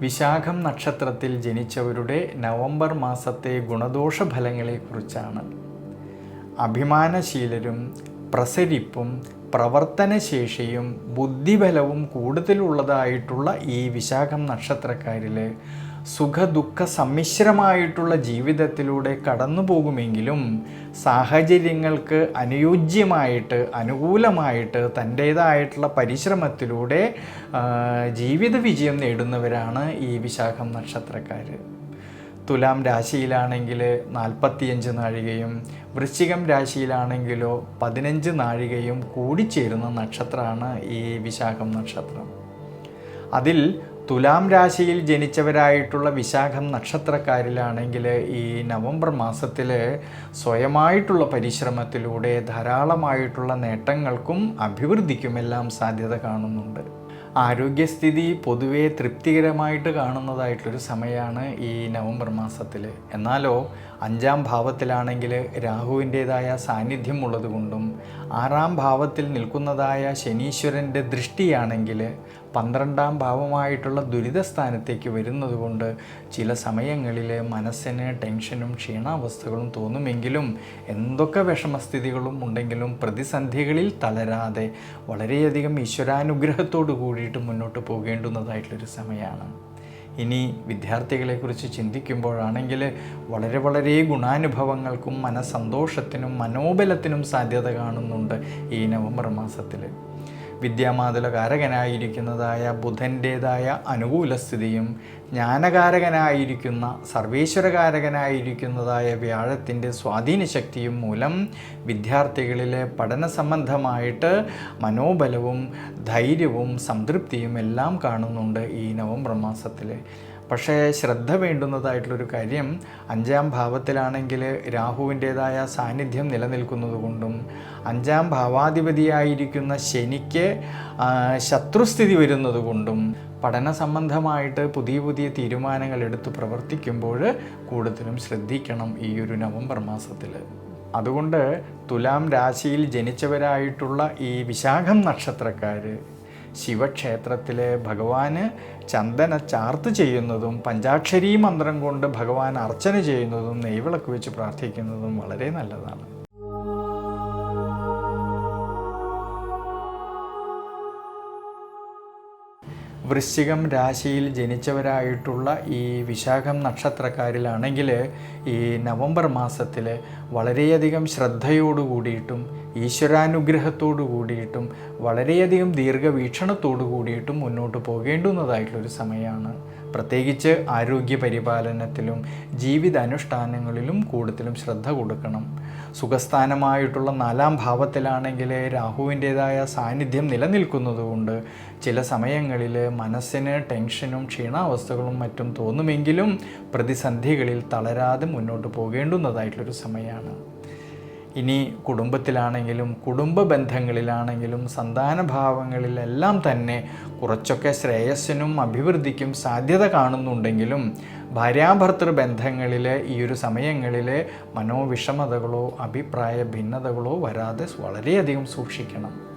വിശാഖം നക്ഷത്രത്തിൽ ജനിച്ചവരുടെ നവംബർ മാസത്തെ ഗുണദോഷ ഫലങ്ങളെക്കുറിച്ചാണ് അഭിമാനശീലരും പ്രസരിപ്പും പ്രവർത്തനശേഷിയും ബുദ്ധിബലവും കൂടുതലുള്ളതായിട്ടുള്ള ഈ വിശാഖം നക്ഷത്രക്കാരിൽ സുഖദുഃഖ സമ്മിശ്രമായിട്ടുള്ള ജീവിതത്തിലൂടെ കടന്നു പോകുമെങ്കിലും സാഹചര്യങ്ങൾക്ക് അനുയോജ്യമായിട്ട് അനുകൂലമായിട്ട് തന്റേതായിട്ടുള്ള പരിശ്രമത്തിലൂടെ ജീവിത വിജയം നേടുന്നവരാണ് ഈ വിശാഖം നക്ഷത്രക്കാർ തുലാം രാശിയിലാണെങ്കിൽ നാൽപ്പത്തിയഞ്ച് നാഴികയും വൃശ്ചികം രാശിയിലാണെങ്കിലോ പതിനഞ്ച് നാഴികയും കൂടിച്ചേരുന്ന നക്ഷത്രമാണ് ഈ വിശാഖം നക്ഷത്രം. അതിൽ തുലാം രാശിയിൽ ജനിച്ചവരായിട്ടുള്ള വിശാഖം നക്ഷത്രക്കാരിലാണെങ്കിൽ ഈ നവംബർ മാസത്തിൽ സ്വയമായിട്ടുള്ള പരിശ്രമത്തിലൂടെ ധാരാളമായിട്ടുള്ള നേട്ടങ്ങൾക്കും അഭിവൃദ്ധിക്കുമെല്ലാം സാധ്യത കാണുന്നുണ്ട്. ആരോഗ്യസ്ഥിതി പൊതുവേ തൃപ്തികരമായിട്ട് കാണുന്നതായിട്ടൊരു സമയമാണ് ഈ നവംബർ മാസത്തിൽ എന്നാലോ അഞ്ചാം ഭാവത്തിലാണെങ്കിൽ രാഹുവിന്റേതായ സാന്നിധ്യം ഉള്ളതുകൊണ്ടും ആറാം ഭാവത്തിൽ നിൽക്കുന്നതായ ശനീശ്വരന്റെ ദൃഷ്ടിയാണെങ്കിൽ പന്ത്രണ്ടാം ഭാവമായിട്ടുള്ള ദുരിതസ്ഥാനത്തേക്ക് വരുന്നതുകൊണ്ട് ചില സമയങ്ങളിൽ മനസ്സിന് ടെൻഷനും ക്ഷീണാവസ്ഥകളും തോന്നുമെങ്കിലും എന്തൊക്കെ വിഷമസ്ഥിതികളും ഉണ്ടെങ്കിലും പ്രതിസന്ധികളിൽ തളരാതെ വളരെയധികം ഈശ്വരാനുഗ്രഹത്തോടു കൂടിയിട്ട് മുന്നോട്ട് പോകേണ്ടുന്നതായിട്ടുള്ളൊരു സമയമാണ്. ഇനി വിദ്യാർത്ഥികളെക്കുറിച്ച് ചിന്തിക്കുമ്പോഴാണെങ്കിൽ വളരെ വളരെ ഗുണാനുഭവങ്ങൾക്കും മനസന്തോഷത്തിനും മനോബലത്തിനും സാധ്യത കാണുന്നുണ്ട് ഈ നവംബർ മാസത്തിൽ. വിദ്യാമാതുലകാരകനായിരിക്കുന്നതായ ബുധന്റേതായ അനുകൂല സ്ഥിതിയും ജ്ഞാനകാരകനായിരിക്കുന്ന സർവേശ്വരകാരകനായിരിക്കുന്നതായ വ്യാഴത്തിന്റെ സ്വാധീനശക്തിയും മൂലം വിദ്യാർത്ഥികളിലെ പഠന സംബന്ധമായിട്ട് മനോബലവും ധൈര്യവും സംതൃപ്തിയും എല്ലാം കാണുന്നുണ്ട് ഈ നവംബർ മാസത്തിൽ പക്ഷേ ശ്രദ്ധ വേണ്ടുന്നതായിട്ടുള്ളൊരു കാര്യം അഞ്ചാം ഭാവത്തിലാണെങ്കിൽ രാഹുവിന്റേതായ സാന്നിധ്യം നിലനിൽക്കുന്നതുകൊണ്ടും അഞ്ചാം ഭാവാധിപതിയായിരിക്കുന്ന ശനിക്ക് ശത്രുസ്ഥിതി വരുന്നതുകൊണ്ടും പഠന സംബന്ധമായിട്ട് പുതിയ പുതിയ തീരുമാനങ്ങൾ എടുത്ത് പ്രവർത്തിക്കുമ്പോൾ കൂടുതലും ശ്രദ്ധിക്കണം ഈ ഒരു നവംബർ മാസത്തിൽ. അതുകൊണ്ട് തുലാം രാശിയിൽ ജനിച്ചവരായിട്ടുള്ള ഈ വിശാഖം നക്ഷത്രക്കാർ ശിവക്ഷേത്രത്തിലെ ഭഗവാന് ചന്ദന ചാർത്ത് ചെയ്യുന്നതും പഞ്ചാക്ഷരി മന്ത്രം കൊണ്ട് ഭഗവാൻ അർച്ചന ചെയ്യുന്നതും നെയ്വിളക്ക് വെച്ച് പ്രാർത്ഥിക്കുന്നതും വളരെ നല്ലതാണ്. വൃശ്ചികം രാശിയിൽ ജനിച്ചവരായിട്ടുള്ള ഈ വിശാഖം നക്ഷത്രക്കാരിലാണെങ്കിൽ ഈ നവംബർ മാസത്തിൽ വളരെയധികം ശ്രദ്ധയോടു കൂടിയിട്ടും ഈശ്വരാനുഗ്രഹത്തോടു കൂടിയിട്ടും വളരെയധികം ദീർഘവീക്ഷണത്തോടു കൂടിയിട്ടും മുന്നോട്ട് പോകേണ്ടുന്നതായിട്ടുള്ളൊരു സമയമാണ്. പ്രത്യേകിച്ച് ആരോഗ്യ പരിപാലനത്തിലും ജീവിതാനുഷ്ഠാനങ്ങളിലും കൂടുതലും ശ്രദ്ധ കൊടുക്കണം. സുഖസ്ഥാനമായിട്ടുള്ള നാലാം ഭാവത്തിലാണെങ്കിൽ രാഹുവിന്റേതായ സാന്നിധ്യം നിലനിൽക്കുന്നതുകൊണ്ട് ചില സമയങ്ങളിൽ മനസ്സിന് ടെൻഷനും ക്ഷീണാവസ്ഥകളും മറ്റും തോന്നുമെങ്കിലും പ്രതിസന്ധികളിൽ തളരാതെ മുന്നോട്ട് പോകേണ്ടുന്നതായിട്ടുള്ളൊരു സമയമാണ്. ഇനി കുടുംബത്തിലാണെങ്കിലും കുടുംബ ബന്ധങ്ങളിലാണെങ്കിലും സന്താനഭാവങ്ങളിലെല്ലാം തന്നെ കുറച്ചൊക്കെ ശ്രേയസ്സിനും അഭിവൃദ്ധിക്കും സാധ്യത കാണുന്നുണ്ടെങ്കിലും ഭാര്യാഭർത്തൃ ബന്ധങ്ങളിൽ ഈ ഒരു സമയങ്ങളിൽ മനോവിഷമതകളോ അഭിപ്രായ ഭിന്നതകളോ വരാതെ വളരെയധികം സൂക്ഷിക്കണം.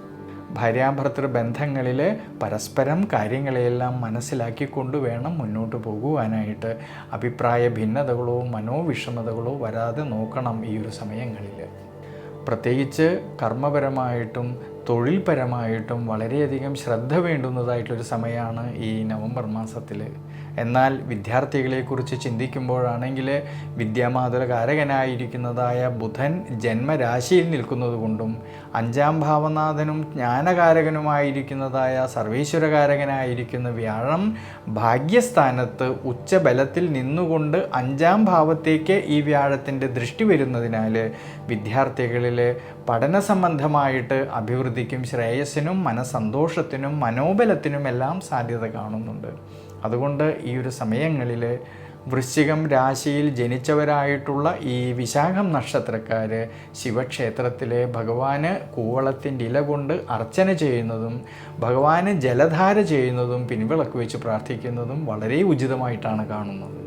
ഭാര്യാഭർത്തൃ ബന്ധങ്ങളിൽ പരസ്പരം കാര്യങ്ങളെയെല്ലാം മനസ്സിലാക്കിക്കൊണ്ട് വേണം മുന്നോട്ട് പോകുവാനായിട്ട്. അഭിപ്രായ ഭിന്നതകളോ മനോവിഷമതകളോ വരാതെ നോക്കണം ഈ ഒരു സമയങ്ങളിൽ പ്രത്യേകിച്ച് കർമ്മപരമായിട്ടും തൊഴിൽപരമായിട്ടും വളരെയധികം ശ്രദ്ധ വേണ്ടുന്നതായിട്ടൊരു സമയമാണ് ഈ നവംബർ മാസത്തിൽ. എന്നാൽ വിദ്യാർത്ഥികളെക്കുറിച്ച് ചിന്തിക്കുമ്പോഴാണെങ്കിൽ വിദ്യാമാതുലകാരകനായിരിക്കുന്നതായ ബുധൻ ജന്മരാശിയിൽ നിൽക്കുന്നതുകൊണ്ടും അഞ്ചാം ഭാവനാഥനും ജ്ഞാനകാരകനുമായിരിക്കുന്നതായ സർവീശ്വരകാരകനായിരിക്കുന്ന വ്യാഴം ഭാഗ്യസ്ഥാനത്ത് ഉച്ചബലത്തിൽ നിന്നുകൊണ്ട് അഞ്ചാം ഭാവത്തേക്ക് ഈ വ്യാഴത്തിന്റെ ദൃഷ്ടി വരുന്നതിനാൽ വിദ്യാർത്ഥികളിൽ പഠന സംബന്ധമായിട്ട് അഭിവൃദ്ധിക്കും ശ്രേയസ്സിനും മനസന്തോഷത്തിനും മനോബലത്തിനും എല്ലാം സാധ്യത കാണുന്നുണ്ട്. അതുകൊണ്ട് ഈ ഒരു സമയങ്ങളിൽ വൃശ്ചികം രാശിയിൽ ജനിച്ചവരായിട്ടുള്ള ഈ വിശാഖം നക്ഷത്രക്കാർ ശിവക്ഷേത്രത്തിലെ ഭഗവാന് കൂവളത്തിന്റെ ഇല കൊണ്ട് അർച്ചന ചെയ്യുന്നതും ഭഗവാന് ജലധാര ചെയ്യുന്നതും പിൻവിളക്ക് വെച്ച് പ്രാർത്ഥിക്കുന്നതും വളരെ ഉചിതമായിട്ടാണ് കാണുന്നത്.